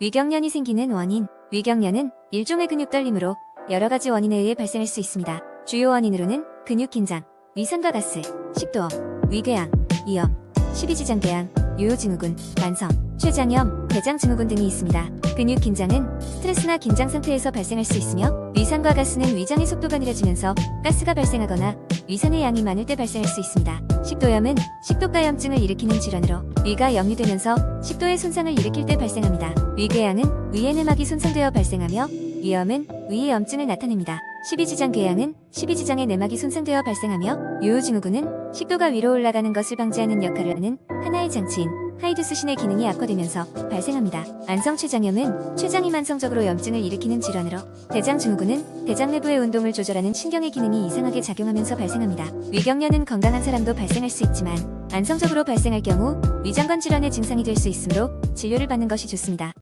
위경련이 생기는 원인. 위경련은 일종의 근육 떨림으로 여러 가지 원인에 의해 발생할 수 있습니다. 주요 원인으로는 근육 긴장, 위산과 가스, 식도염, 위궤양, 이염, 십이지장궤양, 요요증후군, 만성, 췌장염, 대장증후군 등이 있습니다. 근육 긴장은 스트레스나 긴장 상태에서 발생할 수 있으며 위산과 가스는 위장의 속도가 느려지면서 가스가 발생하거나 위산의 양이 많을 때 발생할 수 있습니다. 식도염은 식도가염증을 일으키는 질환으로 위가 역류되면서 식도에 손상을 일으킬 때 발생합니다. 위궤양은 위의 내막이 손상되어 발생하며 위염은 위의 염증을 나타냅니다. 십이지장 궤양은 십이지장의 내막이 손상되어 발생하며 요요증후군은 식도가 위로 올라가는 것을 방지하는 역할을 하는 하나의 장치인 하이두스신의 기능이 악화되면서 발생합니다. 안성 췌장염은 췌장이 만성적으로 염증을 일으키는 질환으로 대장 증후군은 대장 내부의 운동을 조절하는 신경의 기능이 이상하게 작용하면서 발생합니다. 위경련은 건강한 사람도 발생할 수 있지만 안성적으로 발생할 경우 위장관 질환의 증상이 될 수 있으므로 진료를 받는 것이 좋습니다.